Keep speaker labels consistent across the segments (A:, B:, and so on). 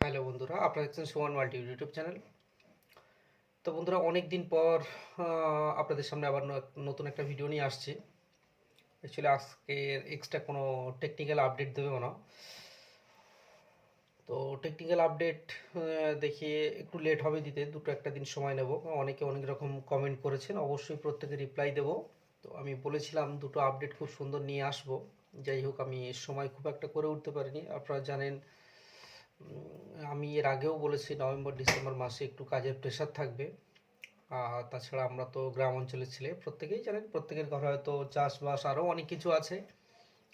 A: Hello বন্ধুরা, আপনারা দেখছেন সুমন মাল্টি ইউটিউব চ্যানেল। তো বন্ধুরা অনেক দিন পর আপনাদের সামনে আবার নতুন একটা ভিডিও নিয়ে আসছি। অ্যাকচুয়ালি আজকের এক্সট্রা কোনো টেকনিক্যাল আপডেট দেবেও না। তো টেকনিক্যাল আপডেট দেখিয়ে একটু লেট হবে দিতে, দুটো একটা দিন সময় নেব। অনেকে অনেক রকম কমেন্ট করেছেন, অবশ্যই প্রত্যেকে রিপ্লাই দেব। তো আমি বলেছিলাম, দুটো আপডেট খুব সুন্দর নিয়ে আসব। যাই হোক, আমি সময় খুব একটা করে উঠতে পারিনি। আপনারা জানেন আমি এর আগেও বলেছি নভেম্বর, ডিসেম্বর মাসে একটু কাজের প্রেশার থাকবে। আর তাছাড়া আমরা তো গ্রাম অঞ্চলের ছেলে, প্রত্যেকেই জানেন, প্রত্যেকের ঘরে হয়তো চাষবাস আরও অনেক কিছু আছে।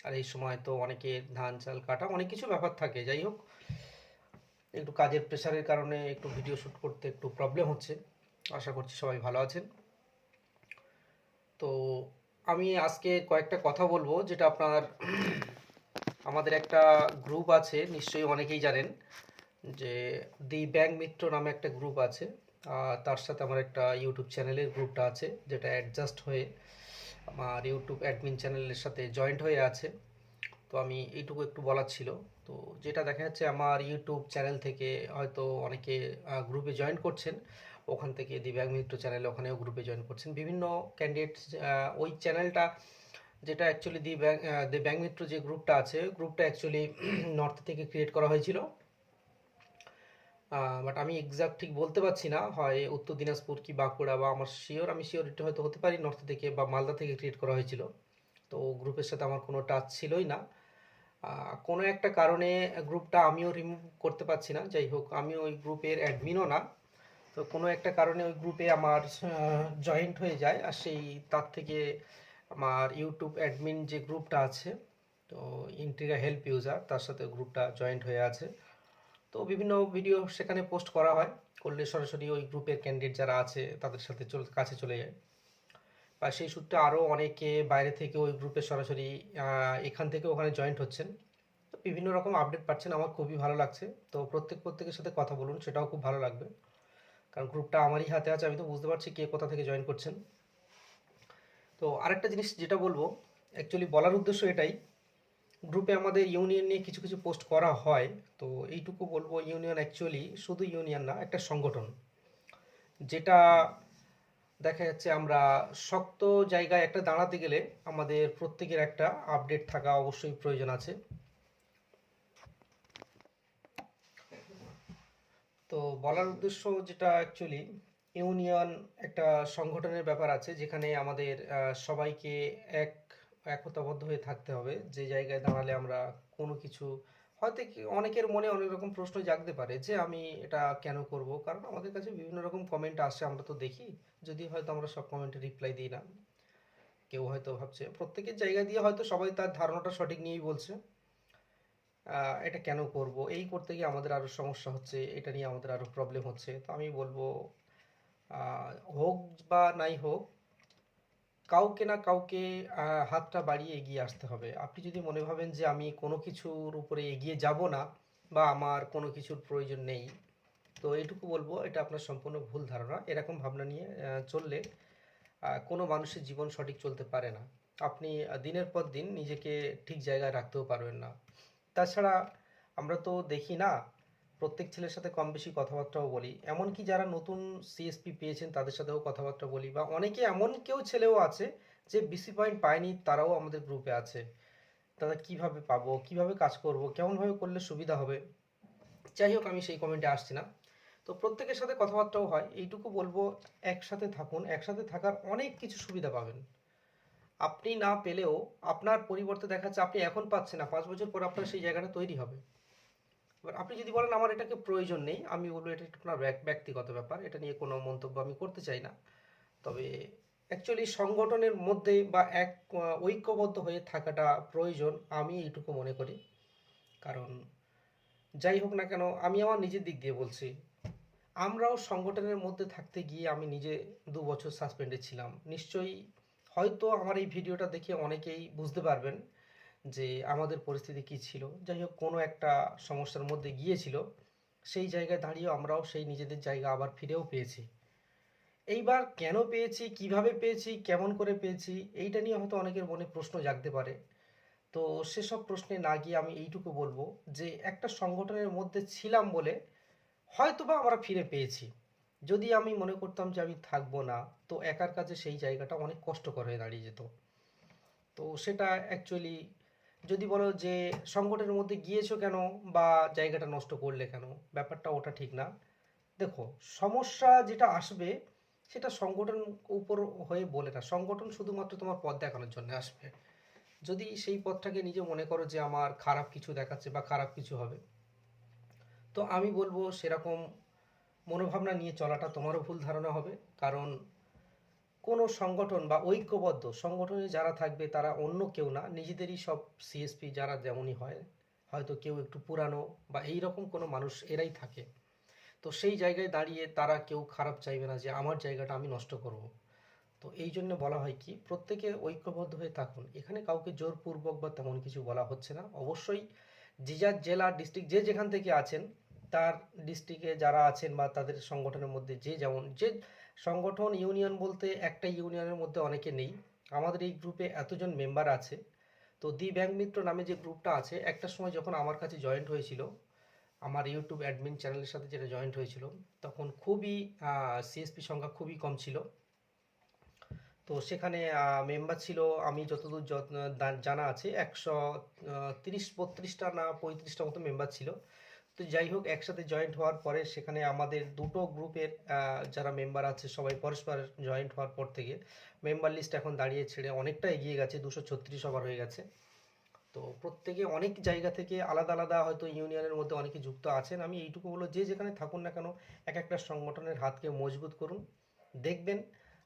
A: আর এই সময় তো অনেকে ধান, চাল, কাটা অনেক কিছু ব্যাপার থাকে। যাই হোক, একটু কাজের প্রেশারের কারণে একটু ভিডিও শ্যুট করতে একটু প্রবলেম হচ্ছে। আশা করছি সবাই ভালো আছেন। তো আমি আজকে কয়েকটা কথা বলব, যেটা আপনার আমাদের একটা গ্রুপ আছে, নিশ্চয়ই অনেকেই জানেন, যে দি ব্যাংক মিত্র নামে একটা গ্রুপ আছে। তার সাথে আমার একটা ইউটিউব চ্যানেলের গ্রুপটা আছে, যেটা অ্যাডজাস্ট হয়ে আমার ইউটিউব অ্যাডমিন চ্যানেলের সাথে জয়েন্ট হয়ে আছে। তো আমি এইটুকু একটু বলার ছিল। তো যেটা দেখা যাচ্ছে আমার ইউটিউব চ্যানেল থেকে হয়তো অনেকে গ্রুপে জয়েন করছেন। ওখান থেকে দি ব্যাংক মিত্র চ্যানেলে ওখানেও গ্রুপে জয়েন করছেন। বিভিন্ন ক্যান্ডিডেট ওই চ্যানেলটা যেটা actually the bank the bank Mitra যে গ্রুপটা আছে গ্রুপটা অ্যাকচুয়ালি নর্থ থেকে ক্রিয়েট করা হয়েছিল। বাট আমি এক্সাক্ট ঠিক বলতে পারছি না, হয় উত্তর দিনাজপুর কি বাঁকুড়া বা আমার শিওর আমি শিওর এটা হয়তো হতে পারি নর্থ থেকে বা মালদা থেকে ক্রিয়েট করা হয়েছিল। তো গ্রুপের সাথে আমার কোনো টাচ ছিলই না। কোনো একটা কারণে গ্রুপটা আমিও রিমুভ করতে পারছি না, যাই হোক, আমি ওই গ্রুপের অ্যাডমিনও না। তো কোনো একটা কারণে ওই গ্রুপে আমার জয়েন্ট হয়ে যায়, আর সেই তার থেকে আমার ইউটিউব অ্যাডমিন যে গ্রুপটা আছে, তো ইন্ট্রিগা হেল্প ইউজার তার সাথে গ্রুপটা জয়েন্ট হয়ে আছে। তো বিভিন্ন ভিডিও সেখানে পোস্ট করা হয়, করলে সরাসরি ওই গ্রুপের ক্যান্ডিডেট যারা আছে, তাদের সাথে কাছে চলে যায়। বা সেই সূত্রে আরও অনেকে বাইরে থেকে ওই গ্রুপে সরাসরি এখান থেকে ওখানে জয়েন্ট হচ্ছেন। তো বিভিন্ন রকম আপডেট পাচ্ছেন, আমার খুবই ভালো লাগছে। তো প্রত্যেক প্রত্যেকের সাথে কথা বলুন, সেটাও খুব ভালো লাগবে। কারণ গ্রুপটা আমারই হাতে আছে, আমি তো বুঝতে পারছি কে কোথা থেকে জয়েন করছেন। তো আরেকটা জিনিস যেটা বলব অ্যাকচুয়ালি বলার উদ্দেশ্য এটাই গ্রুপে আমাদের ইউনিয়ন নিয়ে কিছু কিছু পোস্ট করা হয়, তো এইটুকু বলব ইউনিয়ন অ্যাকচুয়ালি শুধু ইউনিয়ন না, একটা সংগঠন, যেটা দেখা যাচ্ছে আমরা শক্ত জায়গায় একটা দাঁড়াতে গেলে আমাদের প্রত্যেকের একটা আপডেট থাকা অবশ্যই প্রয়োজন আছে। তো বলার উদ্দেশ্য যেটা অ্যাকচুয়ালি ইউনিয়ন একটা সংগঠনের ব্যাপার আছে যেখানে আমাদের সবাইকে এক, একতাবদ্ধ হয়ে থাকতে হবে। যে জায়গায় দাঁড়ালে আমরা কোনো কিছু, হয়তো অনেকের মনে অনেক রকম প্রশ্ন জাগতে পারে যে আমি এটা কেন করব? কারণ আমাদের কাছে বিভিন্ন রকম কমেন্ট আসে, আমরা তো দেখি। যদি হয়তো আমরা সব কমেন্টে রিপ্লাই দিই না, কেউ হয়তো ভাবছে। প্রত্যেকের জায়গা দিয়ে হয়তো সবাই তার ধারণাটা সঠিক নিয়েই বলছে এটা কেন করব? এই করতে গিয়ে আমাদের আরও সমস্যা হচ্ছে, এটা নিয়ে আমাদের আরও প্রবলেম হচ্ছে। তো আমি বলব হোক বা নাই হোক, কাউকে না কাউকে হাতটা বাড়িয়ে এগিয়ে আসতে হবে। আপনি যদি মনে ভাবেন যে আমি কোনো কিছুর উপরে এগিয়ে যাব না বা আমার কোনো কিছুর প্রয়োজন নেই, তো এইটুকু বলব, এটা আপনার সম্পূর্ণ ভুল ধারণা। এরকম ভাবনা নিয়ে চললে কোনো মানুষের জীবন সঠিক চলতে পারে না। আপনি দিনের পর দিন নিজেকে ঠিক জায়গায় রাখতেও পারবেন না। তাছাড়া আমরা তো দেখি না প্রত্যেক ছেলের সাথে কম বেশি কথাবার্তাও বলি। এমনকি যারা নতুন সিএসপি পেয়েছেন, তাদের সাথেও কথাবার্তা বলি বা অনেকে এমন কেউ ছেলেও আছে যে বিসি পয়েন্ট পায়নি, তারাও আমাদের গ্রুপে আছে। তারা কীভাবে পাবো, কীভাবে কাজ করব, কেমনভাবে করলে সুবিধা হবে? যাই হোক, আমি সেই কমেন্টে আসছি না। তো প্রত্যেকের সাথে কথাবার্তাও হয়, এইটুকু বলব, একসাথে থাকুন, একসাথে থাকার অনেক কিছু সুবিধা পাবেন। আপনি না পেলেও আপনার পরিবর্তে দেখা যাচ্ছে আপনি এখন পাচ্ছেন না, পাঁচ বছর পর আপনার সেই জায়গাটা তৈরি হবে। এবার আপনি যদি বলেন আমার এটাকে প্রয়োজন নেই, আমি বলব এটা আপনার ব্যক্তিগত ব্যাপার, এটা নিয়ে কোনো মন্তব্য আমি করতে চাই না। তবে অ্যাকচুয়ালি সংগঠনের মধ্যে বা এক ঐক্যবদ্ধ হয়ে থাকাটা প্রয়োজন, আমি এইটুকু মনে করি। কারণ যাই হোক না কেন, আমি আমার নিজের দিক দিয়ে বলছি, আমরাও সংগঠনের মধ্যে থাকতে গিয়ে আমি নিজে দু বছর সাসপেন্ডে ছিলাম। নিশ্চয়ই হয়তো আমার এই ভিডিওটা দেখে অনেকেই বুঝতে পারবেন যে আমাদের পরিস্থিতি কী ছিল। যাই হোক, কোনো একটা সমস্যার মধ্যে গিয়েছিল। সেই জায়গায় দাঁড়িয়ে আমরাও সেই নিজেদের জায়গা আবার ফিরেও পেয়েছি। এইবার কেন পেয়েছি, কীভাবে পেয়েছি, কেমন করে পেয়েছি, এইটা নিয়ে হয়তো অনেকের মনে প্রশ্ন জাগতে পারে। তো সেসব প্রশ্নে না গিয়ে আমি এইটুকু বলব যে, একটা সংগঠনের মধ্যে ছিলাম বলে হয়তোবা আমরা ফিরে পেয়েছি। যদি আমি মনে করতাম যে আমি থাকব না, তো একার কাছে সেই জায়গাটা অনেক কষ্টকর হয়ে দাঁড়িয়ে যেত। তো সেটা অ্যাকচুয়ালি যদি বলো যে সংকটের মধ্যে গিয়েছো কেন বা জায়গাটা নষ্ট করলে কেন? ব্যাপারটা ওটা ঠিক না। দেখো, সমস্যা যেটা আসবে সেটা সংগঠন উপর হয়ে বলে না। সংগঠন শুধুমাত্র তোমার পথ দেখানোর জন্য আসবে। যদি সেই পথটাকে নিজে মনে করো যে আমার খারাপ কিছু দেখাচ্ছে বা খারাপ কিছু হবে, তো আমি বলব সেরকম মনোভাবনা নিয়ে চলাটা তোমারও ভুল ধারণা হবে। কারণ কোনো সংগঠন বা ঐক্যবদ্ধ সংগঠনে যারা থাকবে তারা অন্য কেউ না, নিজেদেরই সব সিএসপি যারা যেমনই হয়, হয়তো কেউ একটু পুরানো বা এই রকম কোনো মানুষ এরাই থাকে। তো সেই জায়গায় দাঁড়িয়ে তারা কেউ খারাপ চাইবে না যে আমার জায়গাটা আমি নষ্ট করব। তো এই জন্য বলা হয় কি, প্রত্যেকে ঐক্যবদ্ধ হয়ে থাকুন। এখানে কাউকে জোরপূর্বক বা তেমন কিছু বলা হচ্ছে না। অবশ্যই যে যার জেলা ডিস্ট্রিক্ট যে যেখান থেকে আছেন, তার ডিস্ট্রিক্টে যারা আছেন বা তাদের সংগঠনের মধ্যে যে যেমন, যে সংগঠন, ইউনিয়ন বলতে একটা ইউনিয়নের মধ্যে অনেকে নেই। আমাদের এই গ্রুপে এতজন মেম্বার আছে। তো দি ব্যাংক মিত্র নামে যে গ্রুপটা আছে, একটা সময় যখন আমার কাছে জয়েন্ট হয়েছিল, আমার ইউটিউব অ্যাডমিন চ্যানেলের সাথে যেটা জয়েন্ট হয়েছিল, তখন খুবই সিএসপি সংখ্যা খুবই কম ছিল। তো সেখানে মেম্বার ছিল, আমি যতদূর যত- জানা আছে, একশো তিরিশ, বত্রিশটা না পঁয়ত্রিশটা মতো মেম্বার ছিল। তো যাই হোক, একসাথে জয়েন্ট হওয়ার পরে সেখানে আমাদের দুটো গ্রুপের যারা মেম্বার আছে, সবাই পরস্পর জয়েন্ট হওয়ার পর থেকে মেম্বার লিস্ট এখন দাঁড়িয়ে ছেড়ে অনেকটা এগিয়ে গেছে, দুশো ছত্রিশ ওভার হয়ে গেছে। তো প্রত্যেকে অনেক জায়গা থেকে আলাদা আলাদা হয়তো ইউনিয়নের মধ্যে অনেকে যুক্ত আছেন। আমি এইটুকু বলব, যে যেখানে থাকুন না কেন, এক একটা সংগঠনের হাতকে মজবুত করুন, দেখবেন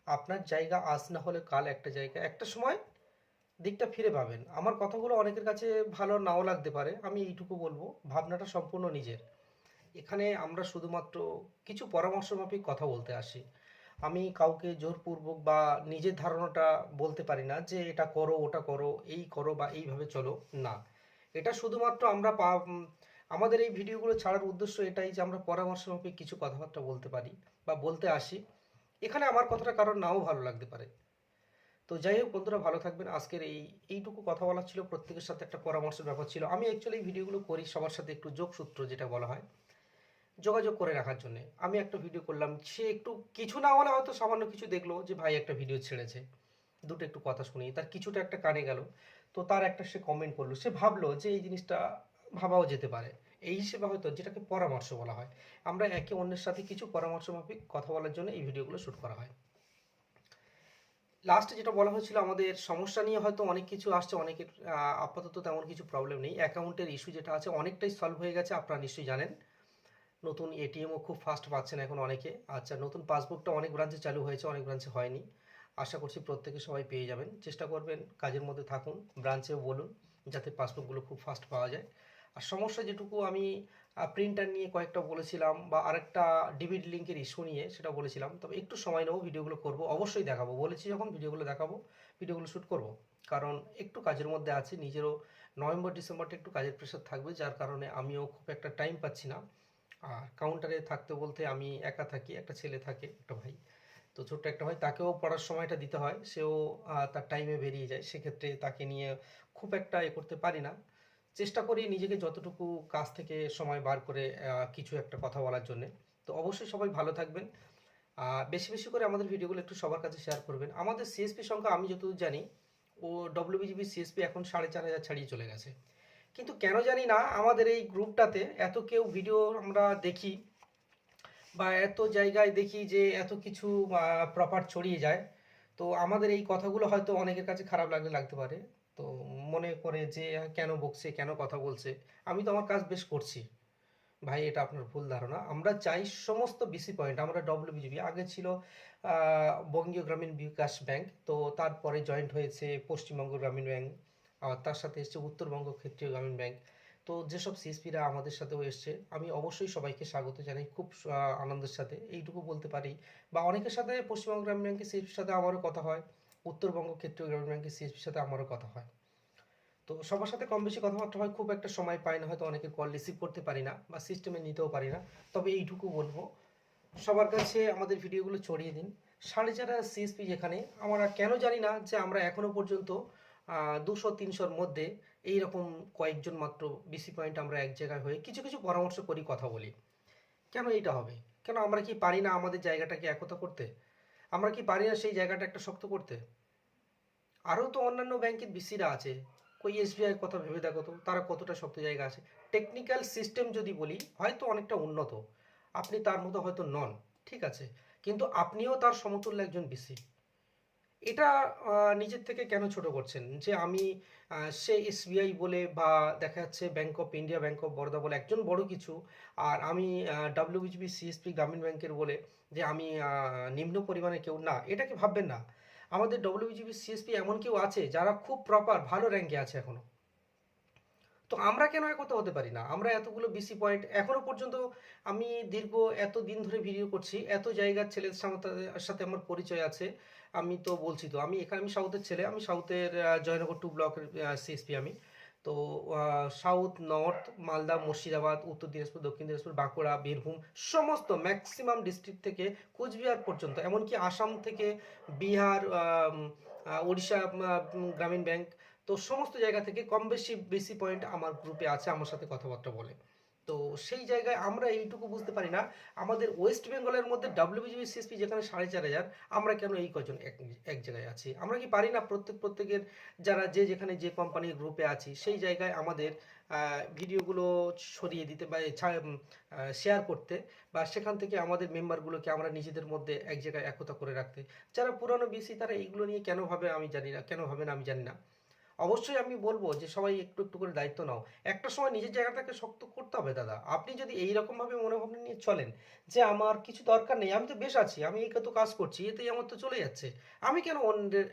A: আপনার জায়গা আজ না হলে কাল একটা জায়গা। একটা সময় দিকটা ফিরে পাবেন। আমার কথাগুলো অনেকের কাছে ভালো নাও লাগতে পারে, আমি এইটুকু বলব, ভাবনাটা সম্পূর্ণ নিজের। এখানে আমরা শুধুমাত্র কিছু পরামর্শ মাফিক কথা বলতে আসি। আমি কাউকে জোরপূর্বক বা নিজের ধারণাটা বলতে পারি না যে এটা করো, ওটা করো, এই করো বা এইভাবে চলো, না। এটা শুধুমাত্র আমরা পা, আমাদের এই ভিডিওগুলো ছাড়ার উদ্দেশ্য এটাই যে আমরা পরামর্শ মাফিক কিছু কথাবার্তা বলতে পারি বা বলতে আসি। এখানে আমার কথাটা কারোর নাও ভালো লাগতে পারে। তো যাই হোক, বন্ধুরা ভালো থাকবেন। আজকের এই, এইটুকু কথা বলা ছিল, প্রত্যেকের সাথে একটা পরামর্শের ব্যাপার ছিল। আমি অ্যাকচুয়ালি এই ভিডিওগুলো করি সবার সাথে একটু যোগসূত্র যেটা বলা হয়, যোগাযোগ করে রাখার জন্য। আমি একটা ভিডিও করলাম, সে একটু কিছু না হলে হয়তো সামান্য কিছু দেখল যে, ভাই, একটা ভিডিও ছেড়েছে। দুটো একটু কথা শুনি। তার কিছুটা একটা কানে গেল, তো তার একটা সে কমেন্ট করল। সে ভাবলো যে, এই জিনিসটা ভাবাও যেতে পারে। এই হিসেবে হয়তো যেটাকে পরামর্শ বলা হয়। আমরা একে অন্যের সাথে কিছু পরামর্শ মাফিক কথা বলার জন্য এই ভিডিওগুলো শ্যুট করা হয়। লাস্টে যেটা বলা হয়েছিল, আমাদের সমস্যা নিয়ে হয়তো অনেক কিছু আসছে, অনেকের আপাতত তেমন কিছু প্রবলেম নেই। অ্যাকাউন্টের ইস্যু যেটা আছে, অনেকটাই সলভ হয়ে গেছে, আপনারা নিশ্চয়ই জানেন। নতুন এটিএমও খুব ফাস্ট পাচ্ছেন এখন অনেকে। আচ্ছা নতুন পাসবুকটা অনেক ব্রাঞ্চে চালু হয়েছে, অনেক ব্রাঞ্চে হয়নি। আশা করছি প্রত্যেকে সবাই পেয়ে যাবেন। চেষ্টা করবেন, কাজের মধ্যে থাকুন ব্রাঞ্চেও বলুন, যাতে পাসবুকগুলো খুব ফাস্ট পাওয়া যায়। আর সমস্যা যেটুকু আমি প্রিন্টার নিয়ে কয়েকটা বলেছিলাম বা আরেকটা ডিভিড লিঙ্কের ইস্যু নিয়ে সেটা বলেছিলাম। তবে একটু সময় নেব ভিডিওগুলো করব, অবশ্যই দেখাবো। বলেছি যখন ভিডিওগুলো দেখাবো ভিডিওগুলো শ্যুট করব। কারণ একটু কাজের মধ্যে আছে, নিজেরও নভেম্বর, ডিসেম্বরটা একটু কাজের প্রেশার থাকবে, যার কারণে আমিও খুব একটা টাইম পাচ্ছি না। আর কাউন্টারে থাকতে বলতে আমি একা থাকি, একটা ছেলে থাকে, একটা ভাই। তো ছোট্ট একটা ভাই, তাকেও পড়ার সময়টা দিতে হয়। সেও তার টাইমে বেরিয়ে যায়। সেক্ষেত্রে তাকে নিয়ে খুব একটা এ করতে পারি না। চেষ্টা করি নিজেকে যতটুকু কাজ থেকে সময় বার করে কিছু একটা কথা বলার জন্য। তো অবশ্যই সবাই ভালো থাকবেন। বেশি বেশি করে আমাদের ভিডিওগুলো একটু সবার কাছে শেয়ার করবেন। আমাদের সিএসপি সংখ্যা আমি যতদূর জানি, ও ডব্লিউবিজিবি সিএসপি এখন সাড়ে চার হাজার ছাড়িয়ে চলে গেছে। কিন্তু কেন জানি না, আমাদের এই গ্রুপটাতে এত কেউ ভিডিও আমরা দেখি বা এত জায়গায় দেখি যে এত কিছু প্রপার ছড়িয়ে যায়। তো আমাদের এই কথাগুলো হয়তো অনেকের কাছে খারাপ লাগলে লাগতে পারে। তো মনে করে যে, কেন বকছে, কেন কথা বলছে, আমি তো আমার কাজ বেশ করছি। ভাই, এটা আপনার ভুল ধারণা। আমরা চাই সমস্ত বিসি পয়েন্ট আমরা ডব্লিউবিজিবি আগে ছিল বঙ্গীয় গ্রামীণ বিকাশ ব্যাংক, তো তারপরে জয়েন্ট হয়েছে পশ্চিমবঙ্গ গ্রামীণ ব্যাংক, আর তার সাথে এসছে উত্তরবঙ্গ ক্ষেত্রীয় গ্রামীণ ব্যাংক। তো যেসব সিএসপিরা আমাদের সাথেও এসছে, আমি অবশ্যই সবাইকে স্বাগত জানাই খুব আনন্দের সাথে। এইটুকু বলতে পারি, বা অনেকের সাথে পশ্চিমবঙ্গ গ্রামীণ ব্যাংকের সিএসপির সাথে আমারও কথা হয়, উত্তরবঙ্গ ক্ষেত্রীয় গ্রামীণ ব্যাংকের সিএসপির সাথে আমারও কথা হয়। তো সবার সাথে কম বেশি কথাবার্তা হয়, খুব একটা সময় পাই না, হয়তো অনেকে কল রিসিভ করতে পারি না বা সিস্টেমে নিতেও পারি না। তবে এইটুকু বলব, সবার কাছে আমাদের ভিডিওগুলো ছড়িয়ে দিন। সাড়ে চার সিএসপি যেখানে, আমরা কেন জানি না যে আমরা এখনও পর্যন্ত দুশো, তিনশোর মধ্যে এই রকম কয়েকজন মাত্র বিসি পয়েন্ট আমরা এক জায়গায় হয়ে কিছু কিছু পরামর্শ করি, কথা বলি। কেন এইটা হবে? কেন আমরা কি পারি না আমাদের জায়গাটাকে একতা করতে? আমরা কি পারি না সেই জায়গাটা একটা শক্ত করতে? আরও তো অন্যান্য ব্যাংকের বিসিরা আছে কই এসবিআই কথা ভেবে দেখো তো, তারা কতটা শক্ত জায়গা আছে। টেকনিক্যাল সিস্টেম যদি বলি, হয়তো অনেকটা উন্নত। আপনি তার মতো হয়তো নন, ঠিক আছে? কিন্তু আপনিও তার সমতুল্য একজন বিসি। এটা নিজের থেকে কেন ছোট করছেন? যে আমি সে এসবিআই বলে বা দেখা যাচ্ছে Bank of India Bank of Baroda বলে একজন বড় কিছু, আর আমি ডাব্লিউবিজিবি সিএসপি গ্রামীণ ব্যাংকের বলে যে আমি নিম্ন পরিমাণে কেউ না এটাকে ভাববেন না? আমাদের ডব্লিউবিজিবি সিএসপি এমন কেউ আছে যারা খুব প্রপার ভালো র্যাঙ্কে আছে এখনও। তো আমরা কেন একতা হতে পারি না? আমরা এতগুলো বিসি পয়েন্ট এখনও পর্যন্ত আমি দীর্ঘ এত দিন ধরে ভিডিও করছি, এত জায়গার ছেলের সাথে আমার পরিচয় আছে। আমি তো বলছি তো, আমি এখানে আমি সাউথের ছেলে, আমি সাউথের জয়নগর টু ব্লকের সিএসপি আমি। তো সাউথ, নর্থ, মালদা, মুর্শিদাবাদ, উত্তর দিনাজপুর, দক্ষিণ দিনাজপুর, বাঁকুড়া, বীরভূম, সমস্ত ম্যাক্সিমাম ডিস্ট্রিক্ট থেকে কোচবিহার পর্যন্ত, এমনকি আসাম থেকে বিহার ওড়িশা গ্রামীণ ব্যাংক, তো সমস্ত জায়গা থেকে কম বেশি বেশি পয়েন্ট আমার গ্রুপে আছে, আমার সাথে কথাবার্তা বলে। তো সেই জায়গায় আমরা এইটুকু বুঝতে পারি না। আমাদের ওয়েস্ট বেঙ্গলের মধ্যে ডাব্লিউবিজিবি সিএসপি যেখানে সাড়ে চার হাজার, আমরা কেন এই কজন এক এক জায়গায় আছি? আমরা কি পারি না প্রত্যেক, প্রত্যেকের যারা যে যেখানে যে কোম্পানির গ্রুপে আছি, সেই জায়গায় আমাদের ভিডিওগুলো ছড়িয়ে দিতে বা শেয়ার করতে বা সেখান থেকে আমাদের মেম্বারগুলোকে আমরা নিজেদের মধ্যে এক জায়গায় একতা করে রাখতে। যারা পুরানো বিসি তারা এইগুলো নিয়ে কেন ভাবে আমি জানি না, কেন ভাবে না আমি জানি না। অবশ্যই আমি বলব যে সবাই একটু একটু করে দায়িত্ব নাও। একটা সময় নিজের জায়গাটাকে শক্ত করতে হবে দাদা। আপনি যদি এই রকম ভাবে মনোভাবনা নিয়ে চলেন যে আমার কিছু দরকার নেই, আমি তো বেশ আছি, আমি এই তো কাজ করছি, এতেই আমার তো চলে যাচ্ছে, আমি কেন অন্যের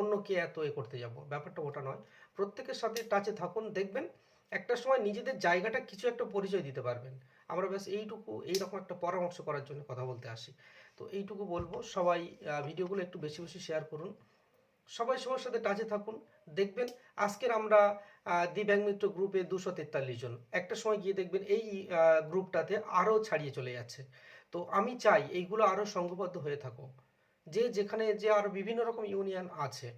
A: অন্যকে এত এ করতে যাব? ব্যাপারটা ওটা নয়। প্রত্যেকের সাথে টাচে থাকুন, দেখবেন একটা সময় নিজেদের জায়গাটা কিছু একটা পরিচয় দিতে পারবেন। আমরা ব্যাস এইটুকু, এইরকম একটা পরামর্শ করার জন্য কথা বলতে আসি। তো এইটুকু বলব। সবাই ভিডিওগুলো একটু বেশি বেশি শেয়ার করুন। সবাই সবার সাথে টাচে থাকুন দেখবেন আজকের আমরা আহ, দি ব্যাংক মিত্র গ্রুপে দুশো তেতাল্লিশ জন। একটা সময় গিয়ে দেখবেন এই গ্রুপটাতে আরও ছাড়িয়ে চলে যাচ্ছে। তো আমি চাই এইগুলো আরও সংঘবদ্ধ হয়ে থাকো যে যেখানে যে আরও বিভিন্ন রকম ইউনিয়ন আছে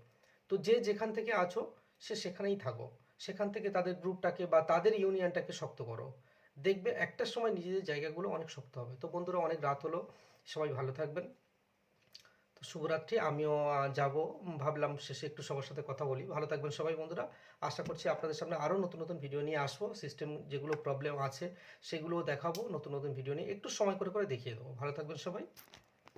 A: তো যে যেখান থেকে আছো সে সেখানেই থাকো। সেখান থেকে তাদের গ্রুপটাকে বা তাদের ইউনিয়নটাকে শক্ত করো। দেখবে একটা সময় নিজেদের জায়গাগুলো অনেক শক্ত হবে। তো বন্ধুরা অনেক রাত হলো। সবাই ভালো থাকবেন। শুভরাত্রি, আমিও যাব। ভাবলাম শেষে একটু সবার সাথে কথা বলি। ভালো থাকবেন সবাই বন্ধুরা। আশা করছি আপনাদের সামনে আরও নতুন নতুন ভিডিও নিয়ে আসব। সিস্টেম যেগুলো প্রবলেম আছে সেগুলোও দেখাবো, নতুন নতুন ভিডিও নিয়ে। একটু সময় করে করে দেখিয়ে দেবো। ভালো থাকবেন সবাই।